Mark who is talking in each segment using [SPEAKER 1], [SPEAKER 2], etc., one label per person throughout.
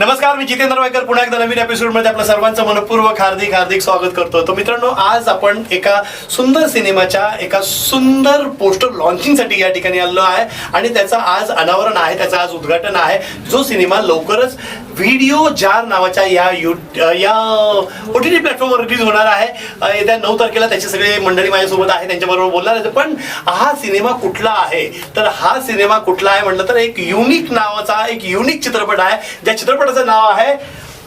[SPEAKER 1] नमस्कार मी जितेंद्र वायकर. पुन्हा एकदा नवीन एपिसोडमध्ये आपलं सर्वांचं मनपूर्वक हार्दिक हार्दिक स्वागत करतो. तर मित्रांनो आज आपण एका सुंदर सिनेमाच्या एका सुंदर पोस्टर लॉन्चिंगसाठी या ठिकाणी आलेलो आहे. आणि त्याचा आज अनावरण आहे त्याचं आज उद्घाटन आहे. जो सिनेमा लवकरच व्हिडिओ जार नावाच्या या यू या ओ टी टी प्लॅटफॉर्मवर रिलीज होणार आहे. येत्या नऊ तारखेला त्याची सगळे मंडळी माझ्यासोबत आहे त्यांच्याबरोबर बोलणार आहे पण हा सिनेमा कुठला आहे? तर हा सिनेमा कुठला आहे म्हटलं तर एक युनिक नावाचा एक युनिक चित्रपट आहे. ज्या चित्रपटाचं नाव आहे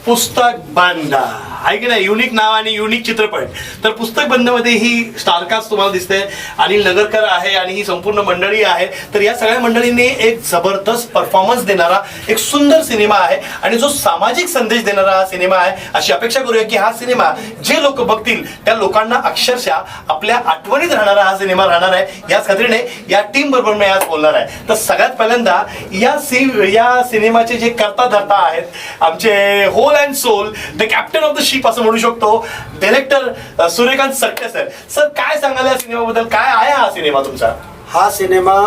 [SPEAKER 1] पुस्तक बांधा आहे की नाही? युनिक नाव आणि युनिक चित्रपट. तर पुस्तक बंदमध्ये ही स्टारकास्ट तुम्हाला दिसते अनिल नगरकर आहे आणि ही संपूर्ण मंडळी आहे. तर या सगळ्या मंडळींनी एक जबरदस्त परफॉर्मन्स देणारा एक सुंदर सिनेमा आहे. आणि जो सामाजिक संदेश देणारा हा सिनेमा आहे अशी अपेक्षा करूया की हा सिनेमा जे लोक बघतील त्या लोकांना अक्षरशः आपल्या आठवणीत राहणारा हा सिनेमा राहणार आहे. याच खात्रीने या टीम बरोबर मी आज बोलणार आहे. तर सगळ्यात पहिल्यांदा या सी या सिनेमाचे जे करता धरता आहेत आमचे whole and soul the captain of the ship असं म्हणू शकतो. डिरेक्टर सूर्यकांत सट्टे सर सर काय सांगाल या सिनेमाबद्दल? काय आहे हा सिनेमा तुमचा?
[SPEAKER 2] हा सिनेमा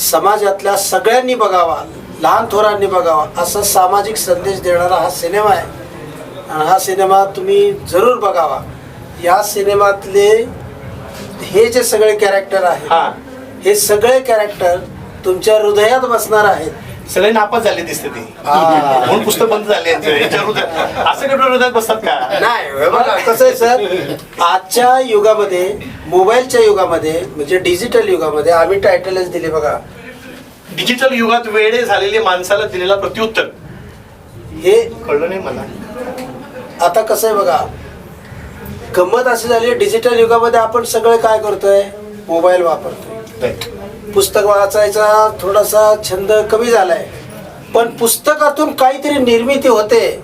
[SPEAKER 2] समाजातल्या सगळ्यांनी बघावा लहान थोरांनी बघावा असा सामाजिक संदेश देणारा हा सिनेमा आहे. आणि हा सिनेमा तुम्ही जरूर बघावा. या सिनेमातले हे जे सगळे कॅरेक्टर
[SPEAKER 1] हा.
[SPEAKER 2] आहेत हे. सगळे कॅरेक्टर तुमच्या हृदयात बसणार आहेत.
[SPEAKER 1] सगळे नापास झाले दिसते ती. म्हणून पुस्तक बंद झाले असं कुठं हृदयात बसतात का?
[SPEAKER 2] नाही बघा कसं आहे सर आजच्या युगामध्ये मोबाईलच्या युगामध्ये म्हणजे डिजिटल युगामध्ये आम्ही टायटलच दिले बघा.
[SPEAKER 1] डिजिटल युगात वेळे झालेले माणसाला दिलेला प्रत्युत्तर.
[SPEAKER 2] हे
[SPEAKER 1] कळलं नाही मला.
[SPEAKER 2] आता कसं आहे बघा गंमत अशी झाली डिजिटल युगामध्ये आपण सगळे काय करतोय? मोबाईल वापरतोय. पुस्तक वाचायचा थोडासा छंद कमी झालाय. पण पुस्तकातून काहीतरी निर्मिती होते.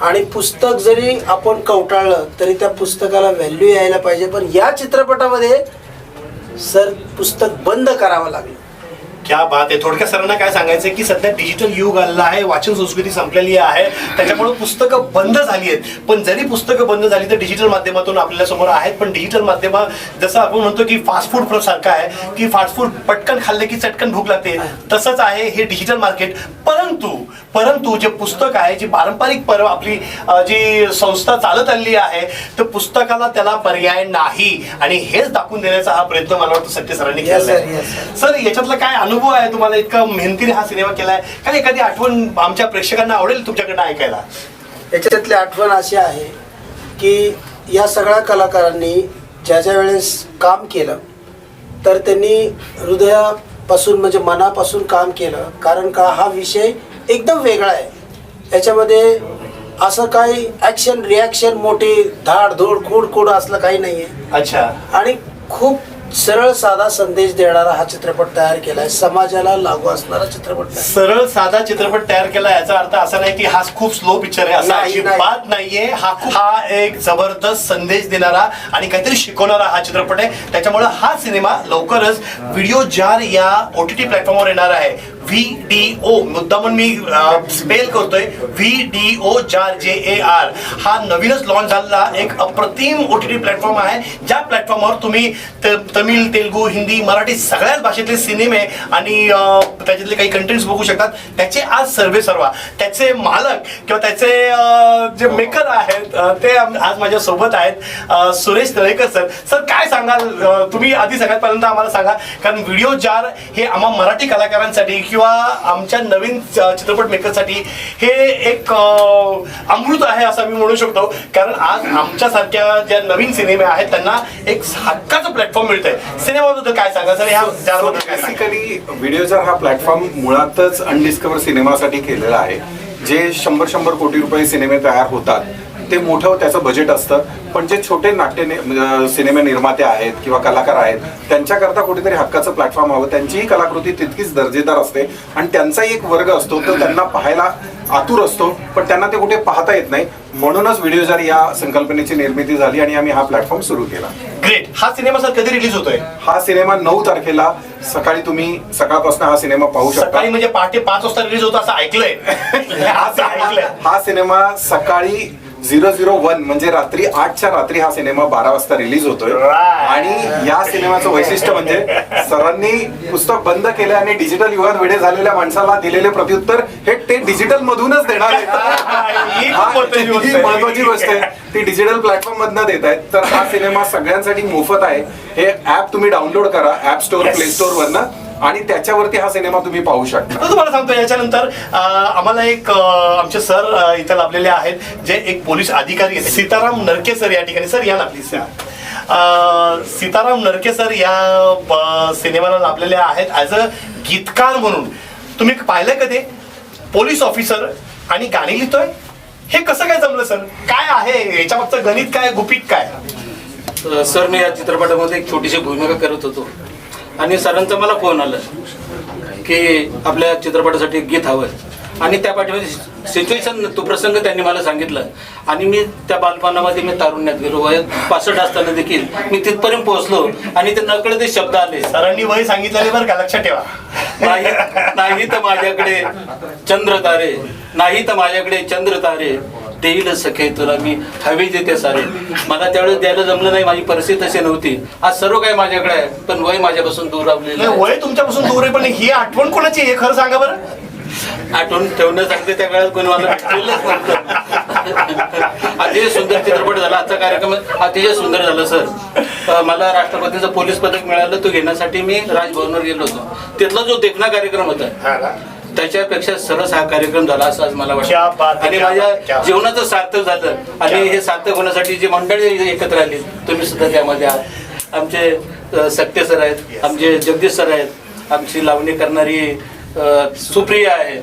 [SPEAKER 2] आणि पुस्तक जरी आपण कवटाळलं तरी त्या पुस्तकाला व्हॅल्यू यायला पाहिजे. पण या चित्रपटामध्ये सर पुस्तक बंद करावं लागलं.
[SPEAKER 1] क्या बात आहे. थोडक्या सरांना काय सांगायचं की सध्या डिजिटल युग आलेला आहे वाचन संस्कृती संपलेली आहे त्याच्यामुळे पुस्तकं बंद झाली आहेत. पण जरी पुस्तकं बंद झाली तर डिजिटल माध्यमातून आपल्यासमोर आहेत पण डिजिटल माध्यम जसं आपण म्हणतो की फास्ट फूड सारखं आहे की फास्ट फूड पटकन खाल्ले की चटकन भूक लागते तसंच आहे हे डिजिटल मार्केट परंतु परंतु जे पुस्तक आहे जी पारंपरिक पर आपली जी संस्था चालत आलेली आहे तर पुस्तकाला त्याला पर्याय नाही. आणि हेच दाखवून देण्याचा हा प्रयत्न मला वाटतं सत्य सरांनी केला सर याच्यातला काय अनुभव आहे तुम्हाला इतका मेहनतीने हा सिनेमा केलाय. काय एखादी आठवण आमच्या प्रेक्षकांना आवडेल तुमच्याकडनं ऐकायला?
[SPEAKER 2] याच्यातली आठवण अशी आहे की या सगळ्या कलाकारांनी ज्या ज्या वेळेस काम केलं तर त्यांनी हृदयापासून म्हणजे मनापासून काम केलं. कारण का हा विषय एकदम वेगळा आहे. याच्यामध्ये असं काही ॲक्शन रिॲक्शन मोठी धाड धूड खूड खूड असलं काही नाही आहे
[SPEAKER 1] अच्छा.
[SPEAKER 2] आणि खूप सरळ साधा संदेश देणारा हा चित्रपट तयार केला आहे समाजाला लागू असणारा चित्रपट
[SPEAKER 1] सरळ साधा चित्रपट तयार केला याचा अर्थ असा नाही की हा खूप स्लो पिक्चर आहे असा
[SPEAKER 2] नाही, नाही.
[SPEAKER 1] अजिबात नाहीये. हा हा एक जबरदस्त संदेश देणारा आणि काहीतरी शिकवणारा हा चित्रपट आहे. त्याच्यामुळे हा सिनेमा लवकरच व्हिडिओ जार या ओ टी टी प्लॅटफॉर्मवर येणार आहे. व्ही डी ओ मुद्दामून मी स्पेल करतोय. व्ही डी ओ जार जे ए आर हा नवीनच लॉन्च झालेला एक अप्रतिम ओ टी टी प्लॅटफॉर्म आहे. ज्या प्लॅटफॉर्मवर तुम्ही तमिळ तेलुगू हिंदी मराठी सगळ्याच भाषेतले सिनेमे आणि त्याच्यातले काही कंटेंट्स बघू शकतात. त्याचे आज सर्वे सर्वा. त्याचे मालक किंवा त्याचे जे मेकर आहेत ते आज माझ्या सोबत आहेत सुरेश तळेकर सर. सर काय सांगाल? तुम्ही आधी सगळ्यात पहिल्यांदा आम्हाला सांगा. कारण व्हिडिओ जार हे आम्हा मराठी कलाकारांसाठी किंवा आमच्या नवीन चित्रपट मेकरसाठी हे एक अमृत आहे असं मी म्हणू शकतो. कारण आज आमच्यासारख्या ज्या नवीन सिनेमे आहेत त्यांना एक हक्काचं प्लॅटफॉर्म मिळतंय. सिनेमाबद्दल काय सांगा सर ह्या
[SPEAKER 3] बेसिकली व्हिडिओचा हा प्लॅटफॉर्म मुळातच अनडिस्कवर सिनेमासाठी केलेला आहे. जे शंभर शंभर कोटी रुपये सिनेमे तयार होतात ते मोठं त्याचं बजेट असतं. पण जे छोटे नाट्य म्हणजे सिनेमे निर्माते आहेत किंवा कलाकार आहेत त्यांच्याकरता कुठेतरी हक्काचं प्लॅटफॉर्म हवं. त्यांचीही कलाकृती तितकीच दर्जेदार असते. आणि त्यांचाही एक वर्ग असतो तो त्यांना पाहायला आतुर असतो पण त्यांना ते कुठे पाहता येत नाही. म्हणूनच व्हिडिओजार या संकल्पनेची निर्मिती झाली आणि आम्ही हा प्लॅटफॉर्म सुरू केला.
[SPEAKER 1] ग्रेट हा सिनेमा सर कधी रिलीज होतोय?
[SPEAKER 3] हा सिनेमा नऊ तारखेला सकाळी तुम्ही सकाळपासून हा सिनेमा पाहू शकता.
[SPEAKER 1] सकाळी म्हणजे पहाटे पाच वाजता रिलीज होतो असं ऐकलंय.
[SPEAKER 3] हा सिनेमा सकाळी झिरो झिरो वन म्हणजे रात्री आठच्या रात्री हा सिनेमा बारा वाजता रिलीज होतोय. आणि या सिनेमाचं वैशिष्ट्य म्हणजे सरांनी पुस्तक बंद केलं आणि डिजिटल युगात वेळे झालेल्या माणसाला दिलेले प्रत्युत्तर हे ते डिजिटल मधूनच देणार. महत्वाची गोष्ट आहे ती डिजिटल प्लॅटफॉर्म मधनं देत आहेत तर हा सिनेमा सगळ्यांसाठी मोफत आहे हे ऍप तुम्ही डाउनलोड करा ऍप स्टोर. प्ले स्टोर वरनं आणि त्याच्यावरती हा सिनेमा तुम्ही पाहू शकता.
[SPEAKER 1] तुम्हाला सांगतो याच्यानंतर आम्हाला एक आमचे सर इथं लाभलेले आहेत जे एक पोलीस अधिकारी आहेत. सीताराम नरके सर या ठिकाणी. सर या ना प्लीज या सीताराम नरके सर या सिनेमाला लाभलेले आहेत ॲज अ गीतकार म्हणून. तुम्ही पाहिलं का ते? पोलीस ऑफिसर आणि गाणी लिहितोय? हे कसं काय जमलं सर? काय आहे? याच्या मागचं गणित काय? गुपित काय?
[SPEAKER 4] सर मी या चित्रपटामध्ये एक छोटीशी भूमिका करत होतो. आणि सरांचा मला फोन आला की आपल्या चित्रपटासाठी गीत हवंय. आणि त्या पाठीमध्ये सिच्युएशन तो प्रसंग त्यांनी मला सांगितला. आणि मी त्या बालपणामध्ये मी तारुण्यात गेलो. वयात पासष्ट असताना देखील मी तिथपर्यंत पोहोचलो आणि ते नकळत ते शब्द आले.
[SPEAKER 1] सरांनी वय सांगितलेले बरं का? लक्षात ठेवा.
[SPEAKER 4] नाही नाही तर माझ्याकडे चंद्र तारे नाही तर माझ्याकडे चंद्र तारे. देईल सखे तुला मी हवे देते सारे. मला त्यावेळेस द्यायला जमलं नाही माझी परिस्थिती तशी नव्हती. आज सर्व काही माझ्याकडे आहे पण वय माझ्यापासून दूर रावलेलं
[SPEAKER 1] नाही,
[SPEAKER 4] आहे.
[SPEAKER 1] वय तुमच्यापासून दूर आहे पण ही आठवण कोणाची आहे हे खरं सांगा बरं.
[SPEAKER 4] आठवण ठेवणं सांगते त्या काळात कोणी मला नव्हतं. अतिशय सुंदर चित्रपट झाला आजचा कार्यक्रम अतिशय सुंदर झाला सर. अं, मला राष्ट्रपतीचं पोलीस पदक मिळालं तो घेण्यासाठी मी राजभवनवर गेलो होतो. तिथला जो देखना कार्यक्रम होता
[SPEAKER 1] हा ना?
[SPEAKER 4] त्याच्यापेक्षा सरस हा कार्यक्रम झाला असं आज मला वाटतं. आणि माझ्या. जीवनाचं सार्थक झालं. आणि हे सार्थक होण्यासाठी जी मंडळी एकत्र आली तुम्ही सुद्धा त्यामध्ये आहात. आमचे सक्ते सर आहेत आमचे जगदीश सर आहेत आमची लावणी करणारी सुप्रिया आहे.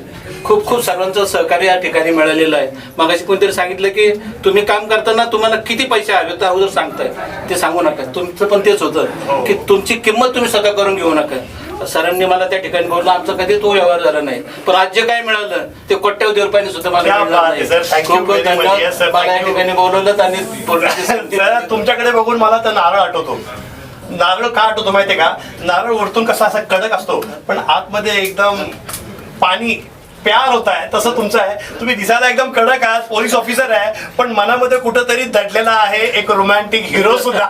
[SPEAKER 4] खूप खूप सर्वांचं सहकार्य या ठिकाणी मिळालेलं आहे. मगाशी कोणतरी सांगितलं की तुम्ही काम करताना तुम्हाला किती पैसे हवे तर अगोदर सांगताय. ते सांगू नका. तुमचं पण तेच होतं की तुमची किंमत तुम्ही स्वतः करून घेऊ नका. सरांनी मला त्या ठिकाणी बोललं आमचा कधी तो व्यवहार झाला नाही पण जे काय मिळालं ते कोट्यवधी रुपयाने सुद्धा मला मिळालं नाही. खूप खूप. धन्यवाद मला या. ठिकाणी बोलवलं आणि बोलण्याची संधी
[SPEAKER 1] सर
[SPEAKER 4] दिली.
[SPEAKER 1] तुमच्याकडे बघून मला तर नारळ आठवतो नारळ का आठवतो माहितीये का नारळ वरतून कसा असा कडक असतो पण आतमध्ये एकदम पाणी प्यार होत आहे तसं तुमचं आहे. तुम्ही दिसायला एकदम कडक आहात पोलीस ऑफिसर आहे पण मनामध्ये कुठंतरी दडलेला आहे एक रोमॅन्टिक हिरो सुद्धा.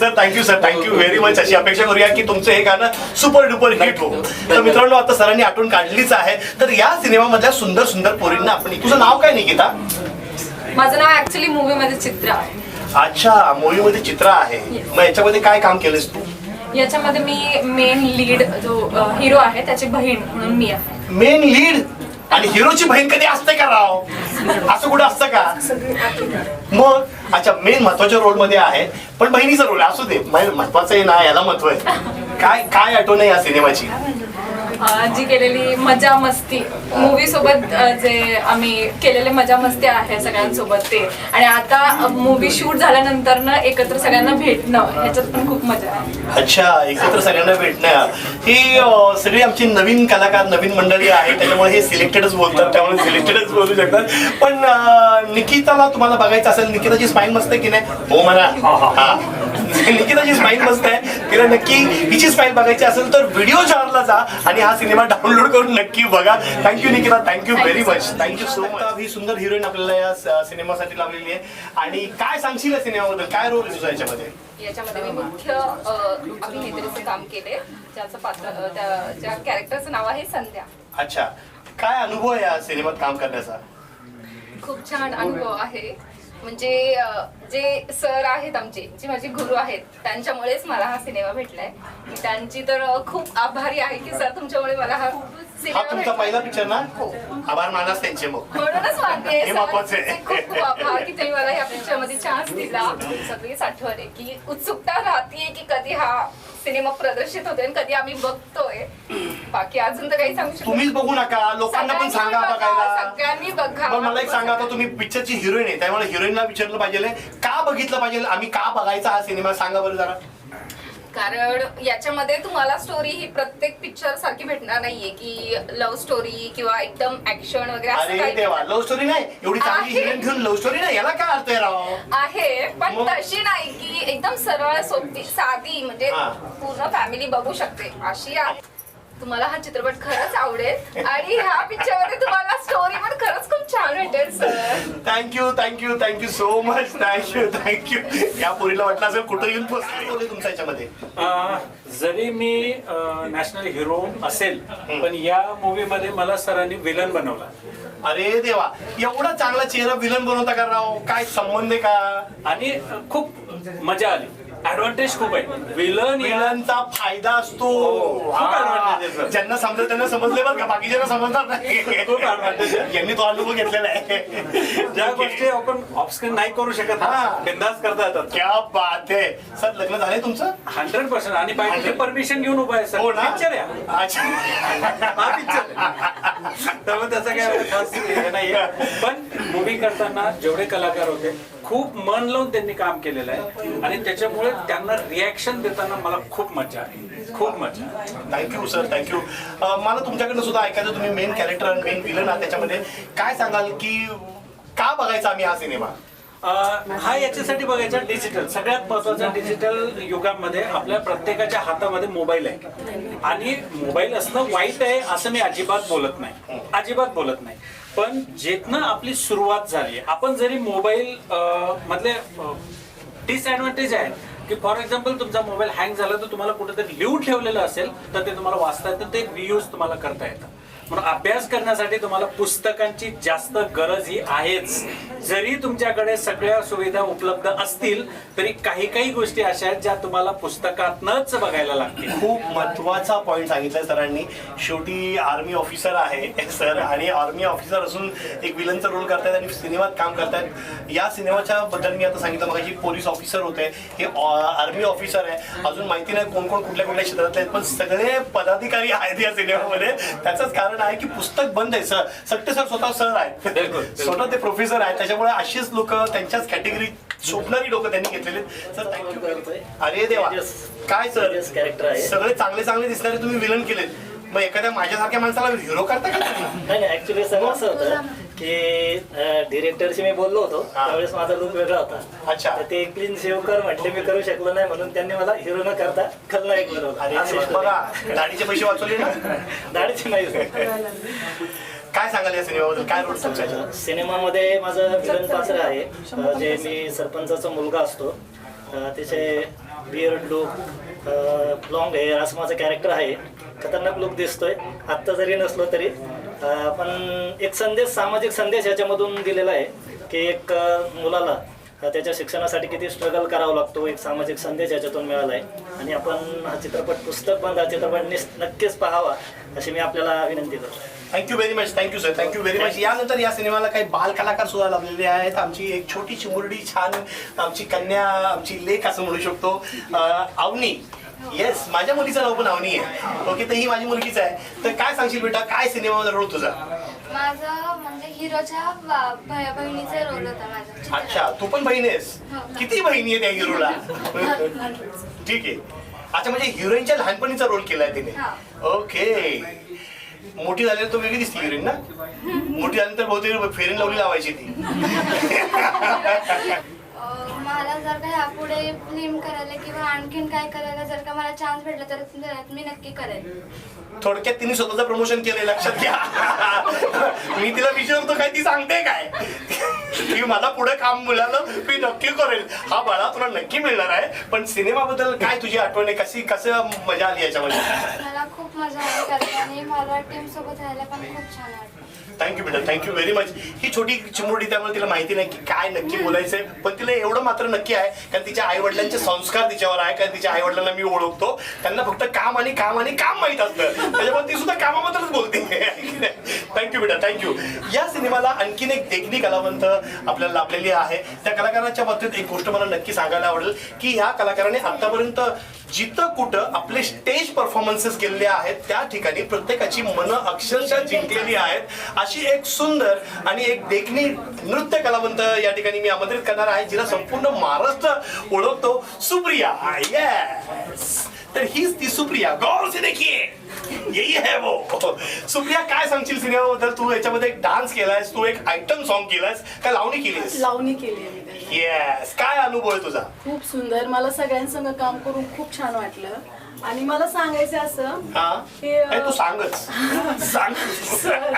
[SPEAKER 1] Sir thank you sir thank you very much अशी अपेक्षा करूया की तुमचं हे गाणं सुपर डुपर हिट हो. तर मित्रांनो आता सरांनी आठवण काढलीच आहे. तर या सिनेमामधल्या सुंदर सुंदर पोरींना आपण तुझं नाव काय निकिता?
[SPEAKER 5] माझं नाव ऍक्च्युली मूवी मध्ये चित्र आहे.
[SPEAKER 1] अच्छा मूवी मध्ये चित्र आहे. मग याच्यामध्ये काय काम केलंस तू?
[SPEAKER 5] याच्यामध्ये मी मेन लीड जो हिरो आहे त्याची बहीण म्हणून मी आहे.
[SPEAKER 1] मेन लीड आणि हिरोची बहीण कधी असते का राव? असं कुठं असतं का? मग? अच्छा मेन महत्त्वाच्या रोलमध्ये आहे पण बहिणीचा रोल असू दे महत्वाचं आहे ना याला महत्त्व आहे. काय काय आठवण आहे या सिनेमाची?
[SPEAKER 5] जी केलेली मजा मस्ती. मूवी सोबत जे आम्ही केलेले मजा मस्ती आहे सगळ्यांसोबत ते. आणि आता मूवी शूट झाल्यानंतर ना एकत्र सगळ्यांना भेटणं ह्याच्यात पण खूप मजा आहे.
[SPEAKER 1] अच्छा एकत्र सगळ्यांना भेटणं. ही सगळी आमची नवीन कलाकार नवीन मंडळी आहे त्याच्यामुळे हे सिलेक्टेडच बोलतात त्यामुळे सिलेक्टेडच बोलू शकतात. पण निकिताला तुम्हाला बघायचं असेल निकिताची स्पाईन मस्त आहे की नाही? हो म्हणा हा निकिताची स्पाईन मस्त आहे. तिला नक्की हिची स्पाईन बघायची असेल तर व्हिडिओ चारला जा आणि हा सिनेमा डाउनलोड करून नक्की बघा. Thank you Nikita. Thank you very much thank you so much ही सुंदर हिरोईन आपल्याला या स- सिनेमासाठी लावलेली आहे. आणि काय सांगशील या सिनेमाबद्दल काय रोल तुझा याच्यामध्ये?
[SPEAKER 6] याच्यामध्ये मी मुख्य अभिनेत्रीचं काम केले ज्याचं पात्र अ, त्या- ज्या कॅरेक्टरचं नाव आहे संध्या.
[SPEAKER 1] अच्छा. काय अनुभव आहे या सिनेमात काम करण्याचा?
[SPEAKER 6] खूप छान अनुभव आहे. म्हणजे जे सर आहेत आमचे जे माझे गुरु आहेत त्यांच्यामुळेच मला हा सिनेमा भेटलाय मी त्यांची तर खूप आभारी आहे की सर तुमच्यामुळे मला हा
[SPEAKER 1] हा
[SPEAKER 6] सिनेमा
[SPEAKER 1] तुमचा
[SPEAKER 6] भेटला.
[SPEAKER 1] पहिला पिक्चर ना
[SPEAKER 6] हो.
[SPEAKER 1] आभार मानास त्यांचे मग
[SPEAKER 6] म्हणूनच वाटते
[SPEAKER 1] हे महत्वाचं आहे.
[SPEAKER 6] सरांचे खूप खूप आभार की तुम्ही मला या पिक्चरमध्ये चान्स दिला सगळीच आठवण आहे की उत्सुकता राहतीये की कधी हा सिनेमा प्रदर्शित होतोय आणि कधी आम्ही बघतोय बाकी अजून तर काही सांगू शकत
[SPEAKER 1] तुम्हीच बघू नका. लोकांना पण
[SPEAKER 6] सगळ्यांनी
[SPEAKER 1] सांगा
[SPEAKER 6] बघा,
[SPEAKER 1] बघायला.
[SPEAKER 6] सगळ्यांनी बघा.
[SPEAKER 1] पण मला एक सांगा आता तुम्ही पिक्चरची हिरोईन आहे त्यामुळे हिरोईनला विचारलं पाहिजे. का बघितलं पाहिजे? आम्ही का बघायचा हा सिनेमा सांगा बरं जरा.
[SPEAKER 6] कारण याच्यामध्ये तुम्हाला स्टोरी ही प्रत्येक पिक्चर सारखी भेटणार नाहीये की लव्ह स्टोरी किंवा एकदम ऍक्शन वगैरे असं
[SPEAKER 1] अरे
[SPEAKER 6] काही
[SPEAKER 1] देवा लव्ह स्टोरी नाही. एवढी चांगली
[SPEAKER 6] आहे.
[SPEAKER 1] हिरोईन घेऊन लव्ह स्टोरी नाही याला काय अर्थ आहे राव?
[SPEAKER 6] आहे पण
[SPEAKER 1] मग?
[SPEAKER 6] तशी नाही की एकदम सरळ सोपी साधी म्हणजे
[SPEAKER 1] हा.
[SPEAKER 6] पूर्ण फॅमिली बघू शकते. अशी आहे. तुम्हाला हा चित्रपट खरंच आवडेल. आणि ह्या पिक्चरमध्ये तुम्हाला स्टोरी पण खरंच खूप छान भेटेल sir
[SPEAKER 1] thank you thank you thank you so much thank you thank you या पोरीला वाटलं असेल कुठं येऊन पोचले तुमच्या याच्यामध्ये?
[SPEAKER 7] अं, जरी मी नॅशनल हिरो असेल पण या मूवी मध्ये मला सरांनी विलन बनवला.
[SPEAKER 1] अरे देवा एवढा चांगला चेहरा विलन बनवता का राव? काय संबंध आहे का?
[SPEAKER 7] आणि खूप मजा आली. ऍडव्हान्टेज खूप आहे. विलन
[SPEAKER 1] विलनचा फायदा असतो.
[SPEAKER 7] खूप
[SPEAKER 1] हा.
[SPEAKER 7] advantage आहे, sir.
[SPEAKER 1] ज्यांना समजलं त्यांना समजले बरं का. बाकीच्यांना समजणार नाही.
[SPEAKER 7] खूप advantage आहे.
[SPEAKER 1] यांनी तो अनुभव घेतलेला आहे.
[SPEAKER 7] ज्या गोष्टी आपण ऑफस्क्रीन नाही करू शकत
[SPEAKER 1] हा.
[SPEAKER 7] बिंदास करता येतात.
[SPEAKER 1] क्या बात आहे. सर लग्न झालंय तुमचं?
[SPEAKER 7] हंड्रेड पर्सेंट आणि बाईकची परमिशन घेऊन उभा आहे सर
[SPEAKER 1] हो ना?
[SPEAKER 7] पिक्चर आहे
[SPEAKER 1] अच्छा.
[SPEAKER 7] हा पिक्चर त्यामुळे त्याचा काय खास हे नाहीये. पण मूवी करताना जेवढे कलाकार होते खूप मन लावून त्यांनी काम केलेलं आहे. आणि त्याच्यामुळे त्यांना रिॲक्शन देताना मला खूप मजा आली खूप मजा
[SPEAKER 1] थँक्यू सर थँक्यू मला तुमच्याकडनं सुद्धा ऐकायचं तुम्ही मेन कॅरेक्टर आणि मेन विलन आहात त्याच्यामध्ये. काय सांगाल की का बघायचा आम्ही हा सिनेमा?
[SPEAKER 7] अं, हा याच्यासाठी बघायचा डिजिटल सगळ्यात महत्त्वाचा डिजिटल युगामध्ये आपल्या प्रत्येकाच्या हातामध्ये मोबाईल आहे. आणि मोबाईल असणं वाईट आहे असं मी अजिबात बोलत नाही. अजिबात बोलत नाही. पण जेथनं आपली सुरुवात झाली आपण जरी मोबाईल मधले डिसएडव्हान्टेज आहे की फॉर एक्झाम्पल तुमचा मोबाईल हँग झाला तर तुम्हाला कुठेतरी लिव्ह ठेवलेलं असेल तर ते तुम्हाला वाचता येतं ते रियूज तुम्हाला करता येतं. म्हणून अभ्यास करण्यासाठी तुम्हाला पुस्तकांची जास्त गरज ही आहेच. जरी तुमच्याकडे सगळ्या सुविधा उपलब्ध असतील तरी काही काही गोष्टी अशा आहेत ज्या तुम्हाला पुस्तकातनच बघायला लागतील.
[SPEAKER 1] खूप महत्त्वाचा पॉईंट सांगितलाय सरांनी. शेवटी आर्मी ऑफिसर आहे सर आणि आर्मी ऑफिसर असून एक विलनचा रोल करतायत आणि सिनेमात काम करतायत. या सिनेमाच्या बद्दल मी आता सांगितलं मग पोलीस ऑफिसर होते. हे आर्मी ऑफिसर आहे. अजून माहिती नाही कोण कोण कुठल्या कुठल्या क्षेत्रातले आहेत पण सगळे पदाधिकारी आहेत या सिनेमामध्ये. त्याचंच कारण आहे की पुस्तक बंद आहे सर. सट्टे सर स्वतः सर आहेत. स्वतः ते प्रोफेसर आहेत. त्याच्यामुळे अशीच लोक त्यांच्याच कॅटेगरी शोभणारी लोक त्यांनी घेतलेली. सर थँक्यू अरे देवा. काय सर?
[SPEAKER 8] कॅरेक्टर आहे.
[SPEAKER 1] सगळे चांगले चांगले दिसणारे तुम्ही विलन केलेत. मग एखाद्या माझ्यासारख्या माणसाला हिरो करता का?
[SPEAKER 8] नाही नाही ऍक्च्युली सगळं असं होतं. की डिरेक्टरशी मी बोललो होतो. त्यावेळेस माझा लुक वेगळा होता.
[SPEAKER 1] अच्छा.
[SPEAKER 8] तर ते क्लीन शेव कर म्हटले मी करू शकलो नाही म्हणून त्यांनी मला हिरो न करता खलनायक बनवला.
[SPEAKER 1] दाढीचे पैसे वाचवले ना?
[SPEAKER 8] दाढीची नाही
[SPEAKER 1] काय सांगाल या सिनेमाबद्दल? काय रोल याच्यात?
[SPEAKER 8] सिनेमामध्ये माझं विलन पात्र आहे. जे मी सरपंचाचा मुलगा असतो. अतिशय बियर्ड लुक लॉंग हेअर असं माझं कॅरेक्टर आहे. खतरनाक लुक दिसतोय. आत्ता जरी नसलो तरी पण एक संदेश सामाजिक संदेश याच्यामधून दिलेला आहे की एक मुलाला त्याच्या शिक्षणासाठी किती स्ट्रगल करावा लागतो एक सामाजिक संदेश याच्यातून मिळाला आहे. आणि आपण हा चित्रपट पुस्तक बंद हा चित्रपट नक्कीच पाहावा अशी मी आपल्याला विनंती करतो.
[SPEAKER 1] Thank you very much thank you sir thank you very much यानंतर या सिनेमाला काही बाल कलाकार सुद्धा लाभलेले आहेत. आमची एक छोटी चिमुरडी छान आमची कन्या आमची लेख असं म्हणू शकतो. अवनी येस माझ्या मुलीचं नाव पण अवनी आहे. ओके तर ही माझी मुलगीच आहे. तर काय सांगशील बेटा? काय सिनेमामध्ये रोल तुझा?
[SPEAKER 9] माझं म्हणजे हिरोच्या ब- भय- बहिणीचा रोल होता माझा. चित्रात.
[SPEAKER 1] अच्छा तू पण बहीण आहेस?
[SPEAKER 9] हो.
[SPEAKER 1] किती बहिणी आहे त्या हिरोला? ठीक आहे. अच्छा म्हणजे हिरोईनच्या लहानपणीचा रोल केलाय तिने.
[SPEAKER 9] हा.
[SPEAKER 1] ओके. मोठी झाल्यानंतर तो वेगळी दिसते हिरोईन ना? मोठी झाल्यानंतर बहुतेक फेरीन लावली लावायची ती.
[SPEAKER 9] मला जर का ह्यापुढे फिल्म करायला किंवा आणखीन काय करायला जर का मला चान्स भेटला तर मी नक्की करेन.
[SPEAKER 1] थोडक्यात तिने स्वतःचं प्रमोशन केलंय लक्षात घ्या. मी तिला विचारतो काय ती सांगते काय? की मला पुढे काम मिळालं मी नक्की करेल. हा बाळा तुला नक्की मिळणार आहे पण सिनेमाबद्दल काय तुझी आठवण आहे? कशी कसं मजा आली याच्यामध्ये?
[SPEAKER 9] मला खूप मजा आली करताना मला टीम सोबत राहायला पण खूप छान वाटलं.
[SPEAKER 1] थँक्यू बेटा थँक्यू व्हेरी मच ही छोटी चिमुरडी त्यामुळे तिला माहिती नाही की काय नक्की बोलायचंय. पण तिला एवढं मात्र नक्की आहे कारण तिच्या आई वडिलांचे संस्कार तिच्यावर आहे कारण तिच्या आई वडिलांना मी ओळखतो. त्यांना फक्त काम आणि काम आणि काम माहीत असतं. त्याच्यामुळे ती सुद्धा कामाबद्दलच बोलते. थँक्यू बेटा थँक्यू या सिनेमाला आणखीन एक देखणी कलावंत आपल्याला लाभलेली आहे. त्या कलाकाराच्या बाबतीत एक गोष्ट मला नक्की सांगायला आवडेल की ह्या कलाकाराने आतापर्यंत जिथं कुठं आपले स्टेज परफॉर्मन्सेस केलेले आहेत त्या ठिकाणी प्रत्येकाची मन अक्षरशः जिंकलेली आहेत. अशी एक सुंदर आणि एक देखणी नृत्य कलावंत या ठिकाणी मी आमंत्रित करणार आहे जिला संपूर्ण महाराष्ट्र ओळखतो सुप्रिया. येस तर हीच ती सुप्रिया. गौर से देखिए यही है वो. सुप्रिया काय सांगशील सिनेमाबद्दल? तू याच्यामध्ये एक डान्स केलायस तू एक आयटम सॉन्ग केलायस. काय लावणी केलीस?
[SPEAKER 10] लावणी केली
[SPEAKER 1] येस काय अनुभव आहे तुझा?
[SPEAKER 10] खूप सुंदर. मला सगळ्यांसंग काम करून खूप छान वाटलं. आणि मला सांगायचं असं
[SPEAKER 1] हा?
[SPEAKER 10] की, अ,
[SPEAKER 1] नाही, तू सांगच. सांग.
[SPEAKER 10] सर,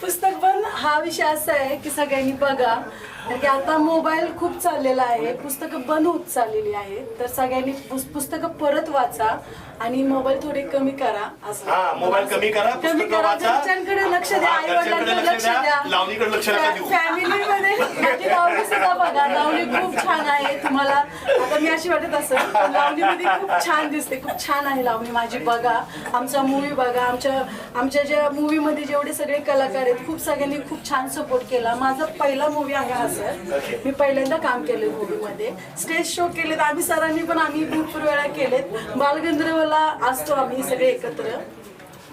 [SPEAKER 10] पुस्तक बंद. हा विषय असा आहे की सगळ्यांनी बघा. की आता मोबाईल खूप चाललेला आहे. पुस्तकं बंद होत चाललेली आहेत. तर सगळ्यांनी पुस- पुस्तकं परत वाचा आणि मोबाईल थोडे कमी करा असं.
[SPEAKER 1] हा मोबाईल कमी करा
[SPEAKER 10] कमी
[SPEAKER 1] पुस्तकं
[SPEAKER 10] करा
[SPEAKER 1] वाचा.
[SPEAKER 10] घरच्यांकडे लक्ष द्या
[SPEAKER 1] हा,
[SPEAKER 10] आई
[SPEAKER 1] घरच्यांकडे
[SPEAKER 10] वडिलांकडे लक्ष द्या
[SPEAKER 1] लावणीकडे लक्ष नका देऊ.
[SPEAKER 10] फॅमिलीमध्ये माझी लावणी सुद्धा बघा लावणी खूप छान आहे तुम्हाला. आता मी अशी वाटत असेल पण लावणीमध्ये खूप छान दिसते खूप छान आहे लावणी. माझी बघा आमचा मूवी बघा आमच्या आमच्या ज्या मूवीमध्ये जेवढे सगळे कलाकार आहेत खूप सगळ्यांनी खूप छान सपोर्ट केला. माझा पहिला मूवी आहे हा सर मी पहिल्यांदा काम केलं मूवीमध्ये स्टेज शो केलेत. आम्ही सरांनी पण आम्ही भरपूर वेळा केलेत. बालगंधर्वला असतो आम्ही सगळे एकत्र.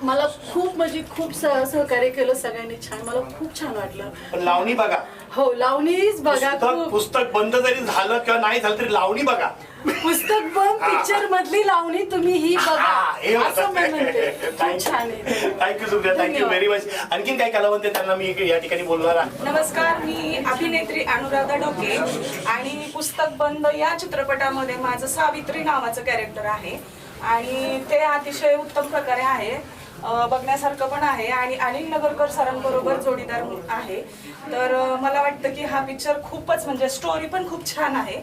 [SPEAKER 10] मला खूप म्हणजे खूप सह- सहकार्य केलं सगळ्यांनी छान. मला खूप छान वाटलं.
[SPEAKER 1] पण लावणी बघा.
[SPEAKER 10] हो लावणीच बघा
[SPEAKER 1] पुस्तक
[SPEAKER 10] खूप.
[SPEAKER 1] पुस्तक बंद जरी झालं किंवा नाही झालं तरी लावणी बघा.
[SPEAKER 10] पुस्तक बंद पिक्चर मधली लावणी तुम्ही ही
[SPEAKER 1] हा, हे
[SPEAKER 10] बघा. असं मी म्हणते. खूप छान आहे.
[SPEAKER 1] Thank you Supriya thank you. Very much आणखीन काही कलावंत आहेत, त्यांना मी या ठिकाणी बोलणार आहे?
[SPEAKER 11] नमस्कार मी अभिनेत्री अनुराधा डोके आणि पुस्तक बंद या चित्रपटामध्ये माझं सावित्री नावाचं कॅरेक्टर आहे. आणि ते अतिशय उत्तम प्रकारे आहे. बघण्यासारखं पण आहे आणि अनिल नगरकर सरांबरोबर जोडीदार आहे. तर मला वाटतं की हा पिक्चर खूपच म्हणजे स्टोरी पण खूप छान आहे.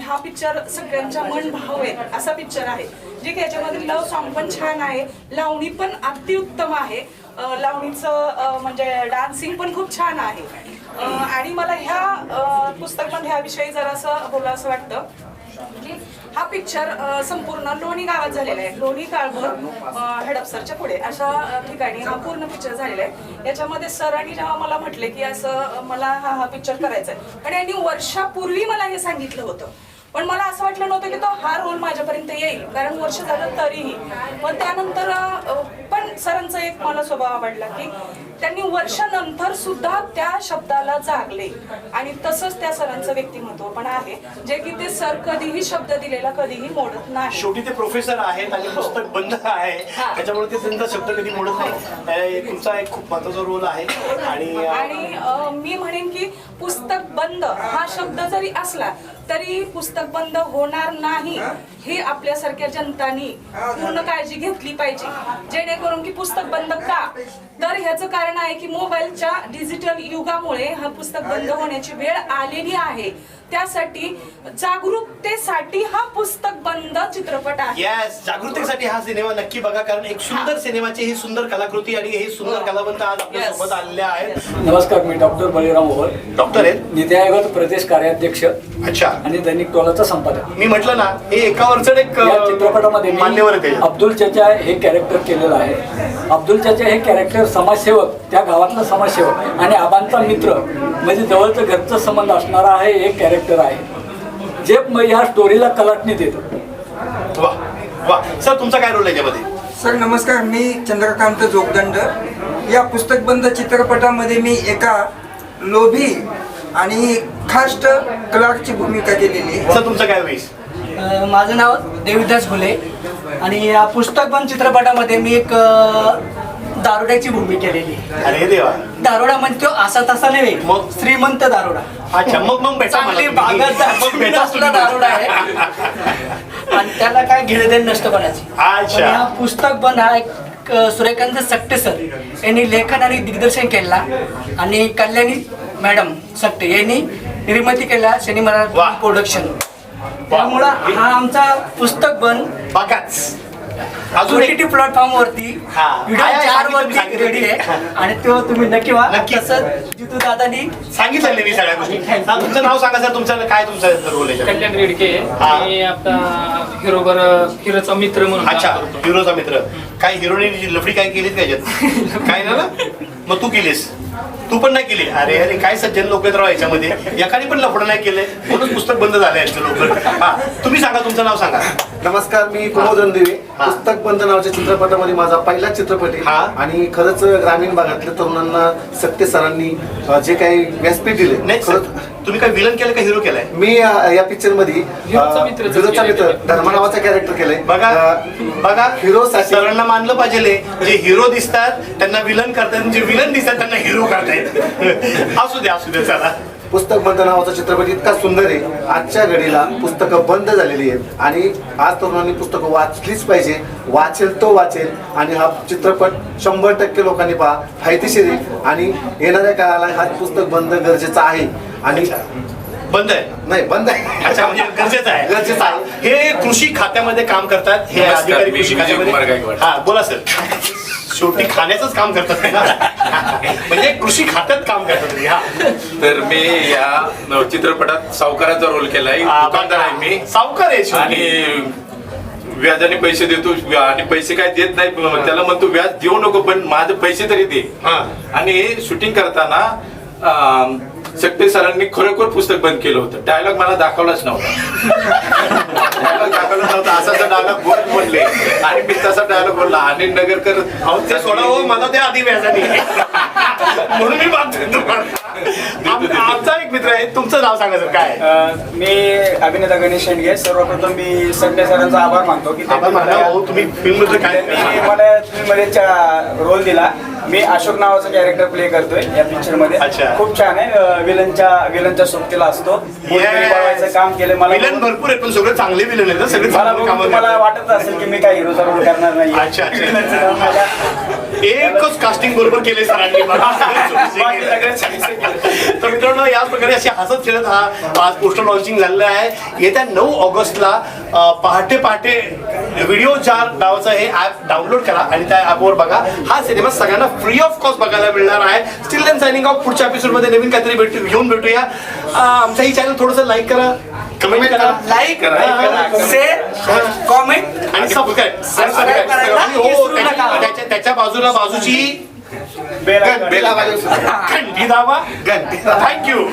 [SPEAKER 11] हा पिक्चर सगळ्यांच्या मन भाव आहे असा पिक्चर आहे. जे की याच्यामध्ये लव सॉन्ग पण छान आहे. लावणी पण अतिउत्तम उत्तम आहे लावणीचं म्हणजे डान्सिंग पण खूप छान आहे. आणि मला ह्या पुस्तक पण ह्याविषयी जरासं बोला असं वाटतं. हा पिक्चर संपूर्ण लोणी गावात झालेला आहे. लोणी काळभोर हडपसरच्या पुढे. अशा ठिकाणी हा पूर्ण पिक्चर झालेला आहे. याच्यामध्ये सरांनी जेव्हा मला म्हटले की असं मला हा हा पिक्चर करायचा आहे आणि यांनी वर्षापूर्वी मला हे सांगितलं होतं. पण मला असं वाटलं नव्हतं की तो हा रोल माझ्यापर्यंत येईल. कारण वर्ष झालं तरीही. पण त्यानंतर पण सरांचा एक मला स्वभाव आवडला की त्यांनी वर्षानंतर सुद्धा त्या शब्दाला जागले. आणि तसंच त्या सरांचं व्यक्तिमत्व पण आहे. जे की ते सर कधीही शब्द दिलेला कधीही मोडत नाही.
[SPEAKER 1] शेवटी ते प्रोफेसर आहेत आणि पुस्तक बंद आहे. त्याच्यामुळे ते त्यांचा शब्द कधी मोडत नाही. तुमचा एक खूप महत्त्वाचा रोल आहे. आणि
[SPEAKER 11] मी म्हणेन की पुस्तक बंद हा शब्द जरी असला तरी पुस्तक बंद होणार नाही. हे? आपल्यासारख्या जनतानी पूर्ण काळजी घेतली पाहिजे. जेणेकरून की पुस्तक बंद का? तर ह्याचं कारण आहे की मोबाईलच्या डिजिटल युगामुळे हा पुस्तक बंद होण्याची वेळ आलेली आहे. त्यासाठी जागरूकतेसाठी हा पुस्तक बंद चित्रपट आहे.
[SPEAKER 1] येस जागृतीसाठी हा सिनेमा नक्की बघा कारण एक सुंदर सिनेमाची ही सुंदर कलाकृती आणि हे सुंदर कलावंत आज आपल्या
[SPEAKER 11] Yes.
[SPEAKER 1] सोबत आलेले आहेत.
[SPEAKER 12] नमस्कार मी डॉक्टर बळीराम ओव्हर
[SPEAKER 1] डॉक्टर आहेत?
[SPEAKER 12] नीती आयोग प्रदेश कार्याध्यक्ष
[SPEAKER 1] अच्छा.
[SPEAKER 12] आणि दैनिक टोलाचा संपादक.
[SPEAKER 1] मी म्हटलं ना हे एका वरचढ एक
[SPEAKER 12] या
[SPEAKER 1] अं,
[SPEAKER 12] चित्रपटामध्ये मी
[SPEAKER 1] मान्यवर आहे. त्याच्यात.
[SPEAKER 12] अब्दुल चाचा हे कॅरेक्टर केलेलं आहे. अब्दुल चाचा हे कॅरेक्टर समाजसेवक त्या गावातला समाजसेवक आणि आबांचा मित्र. म्हणजे जवळचं घरचं संबंध असणारा आहे एक कॅरेक्टर आहे. जे म- या स्टोरीला कलाटणी देतं.
[SPEAKER 1] वा वा. सर तुमचा काय रोल आहे याच्यामध्ये?
[SPEAKER 13] सर नमस्कार. मी चंद्रकांत जोगदंड. या पुस्तकबंद चित्रपटामध्ये मी एका लोभी आणि खास्ट क्लार्कची भूमिका केलेली आहे.
[SPEAKER 1] सर तुमचं काय होईल
[SPEAKER 14] माझं नाव देविदास घुले. आणि या पुस्तक बंद चित्रपटामध्ये मी एक दारोड्याची भूमी केलेली
[SPEAKER 1] अरे देवा
[SPEAKER 14] दारोडा म्हणजे तो असा तसा नाही
[SPEAKER 1] मग?
[SPEAKER 14] श्रीमंत दारोडा
[SPEAKER 1] अच्छा मग मग भेटा मला
[SPEAKER 14] चांगली
[SPEAKER 1] तुम्ही.
[SPEAKER 14] बागायतदार
[SPEAKER 1] मग भेटा
[SPEAKER 14] असलेला
[SPEAKER 1] तुम्ही.
[SPEAKER 14] दारोडा आहे आणि त्याला काय घेणदेण नसतं कोणाची
[SPEAKER 1] अच्छा.
[SPEAKER 14] पण हा पुस्तक बंद हा एक अ, सूर्यकांत सक्टे सर यांनी लेखन आणि दिग्दर्शन केला आणि कल्याणी मॅडम सक्टे यांनी निर्मिती केला शनी
[SPEAKER 1] वा.
[SPEAKER 14] मराठी प्रोडक्शन त्यामुळं हा आमचा पुस्तक बंद
[SPEAKER 1] बघाच अजून एक
[SPEAKER 14] ओटीटी प्लॅटफॉर्म वरती
[SPEAKER 1] हा.
[SPEAKER 14] व्हिडिओ
[SPEAKER 1] आहे, आहे,
[SPEAKER 14] चार
[SPEAKER 1] सांगितलं,
[SPEAKER 14] वरती
[SPEAKER 1] सांगितलं.
[SPEAKER 14] रेडी आहे आणि तो तुम्ही नक्की व्हा
[SPEAKER 1] नक्की.
[SPEAKER 14] तसंच जितू दादानी
[SPEAKER 1] सांगितलं मी सगळ्या गोष्टी हा, तुमचं नाव सांगा सर तुमचं काय तुमचं रोल आहे?
[SPEAKER 15] कल्याण रेडके
[SPEAKER 1] हा.
[SPEAKER 15] आणि आता हिरो बर हिरोचा मित्र म्हणून काम
[SPEAKER 1] अच्छा
[SPEAKER 15] करतो.
[SPEAKER 1] हिरोचा मित्र काय हिरोने लफडी काय केलीच काय काय ना मग तू केलीस. तू पण नाही केली. अरे अरे काय सज्जन लोक आहेत राव याच्यामध्ये? एकाने पण लफडं नाही केलंय म्हणून पुस्तक बंद झालं यांचं लोक हा तुम्ही सांगा तुमचं नाव सांगा.
[SPEAKER 2] नमस्कार मी कुमोद रणदिवे
[SPEAKER 1] हा.
[SPEAKER 2] पुस्तक बंद नावाच्या चित्रपटामध्ये माझा पहिला चित्रपट आहे.
[SPEAKER 1] हा.
[SPEAKER 2] आणि खरंच ग्रामीण भागातल्या तरुणांना सत्य सरांनी अ, जे काही व्यासपीठ दिले
[SPEAKER 1] नाही सर
[SPEAKER 2] खरंच
[SPEAKER 1] तुम्ही काय विलन केलं का हिरो केलाय?
[SPEAKER 2] मी अ, या पिक्चरमध्ये
[SPEAKER 15] हिरोचा मित्र
[SPEAKER 2] हिरोचा. धर्मा नावाचा कॅरेक्टर केलंय.
[SPEAKER 1] बघा
[SPEAKER 2] अ,
[SPEAKER 1] बघा
[SPEAKER 2] हिरो साठी
[SPEAKER 1] सरांना मानलं पाहिजे जे हिरो दिसतात त्यांना विलन करतात. जे विलन दिसतात त्यांना हिरो करतायत. असू दे असू दे चला.
[SPEAKER 16] पुस्तक बंद नावाचा चित्रपट इतका सुंदर आहे. आजच्या घडीला पुस्तकं बंद झालेली आहेत. आणि आज तरुणांनी पुस्तकं वाचलीच पाहिजे. वाचेल तो वाचेल. आणि हा चित्रपट शंभर टक्के लोकांनी पहा फायदेशीर आहे. आणि येणाऱ्या काळाला हा पुस्तक बंद गरजेचं आहे. आणि
[SPEAKER 1] बंद आहे.
[SPEAKER 16] नाही बंद आहे.
[SPEAKER 1] अच्छा म्हणजे गरजेचं आहे.
[SPEAKER 16] गरजेचं आहे.
[SPEAKER 1] हे कृषी खात्यामध्ये काम करतात. हे
[SPEAKER 17] नमस्कार,
[SPEAKER 1] अधिकारी
[SPEAKER 17] मी
[SPEAKER 1] कृषी
[SPEAKER 17] विजय कुमार
[SPEAKER 1] खात्यामध्ये
[SPEAKER 17] गायकवाड.
[SPEAKER 1] हा बोला सर. शेवटी खाण्याचंच काम करतात ते ना. म्हणजे कृषी खात्यात काम करतात हा.
[SPEAKER 17] तर मी या चित्रपटात सावकाराचा रोल केलाय. दुकानदार आहे मी.
[SPEAKER 1] सावकार आहे शेवटी.
[SPEAKER 17] आणि व्याजाने पैसे देतो. आणि पैसे काय देत नाही त्याला म्हणतो व्याज देऊ नको पण माझे पैसे तरी दे. आणि शूटिंग करताना अं, सक्ते सरांनी खरोखर पुस्तक बंद केलं होतं. डायलॉग मला दाखवलाच नव्हता. डायलॉग दाखवला नव्हता. असा डायलॉग बोल म्हणले. आणि मी तसा डायलॉग बोलला. आणि नगरकर
[SPEAKER 1] अहो ते सोडा हो मला ते आधी व्याजाने. म्हणून मी आम- आमचा एक मित्र आहे. तुमचं नाव सांगा सर. काय?
[SPEAKER 18] मी अभिनेता गणेश शेंडगे. सर्वप्रथम मी संजय सरांचा आभार मानतो की
[SPEAKER 1] हो, तुम्ही फिल्ममध्ये काय
[SPEAKER 18] त्यांनी मला फिल्ममध्ये रोल दिला. मी अशोक नावाचा कॅरेक्टर प्ले करतोय या पिक्चरमध्ये. खूप छान आहे. विलनच्या विलनच्या सोबतीला असतो. काम केलं मला
[SPEAKER 1] विलन भरपूर आहेत पण सगळे चांगले विलन आहेत सगळे
[SPEAKER 18] मला. वाटत असेल की मी काय हिरोचा रोल करणार नाही
[SPEAKER 1] अच्छा एकच कास्टिंग बरोबर केले. सरांनी. तर मित्रांनो याच प्रकारे असे हसत खेळत हा आज पोस्टर लॉन्चिंग झालेलं आहे. येत्या नऊ ऑगस्टला पहाटे पहाटे व्हिडिओ जार नावाचं हे ऍप डाउनलोड करा आणि त्या ऍपवर बघा. हा सिनेमा सगळ्यांना फ्री ऑफ कॉस्ट बघायला मिळणार आहे. स्टील देन सायनिंग ऑफ पुढच्या एपिसोडमध्ये नवीन काहीतरी भेटू घेऊन भेटूया. अं, आमचं ही चॅनल थोडंसं लाईक करा. कमेंट करा.
[SPEAKER 14] लाईक शेअर कॉमेंट
[SPEAKER 1] आणि सबस्क्राईब
[SPEAKER 14] सबस्क्राईब करायला
[SPEAKER 1] आणि हो
[SPEAKER 14] विसरू
[SPEAKER 1] त्याच्या-
[SPEAKER 14] नका.
[SPEAKER 1] त्याच्या- त्याच्या बाजूला बाजूची
[SPEAKER 16] बेला
[SPEAKER 1] घंटी दाबा घंटी थँक्यू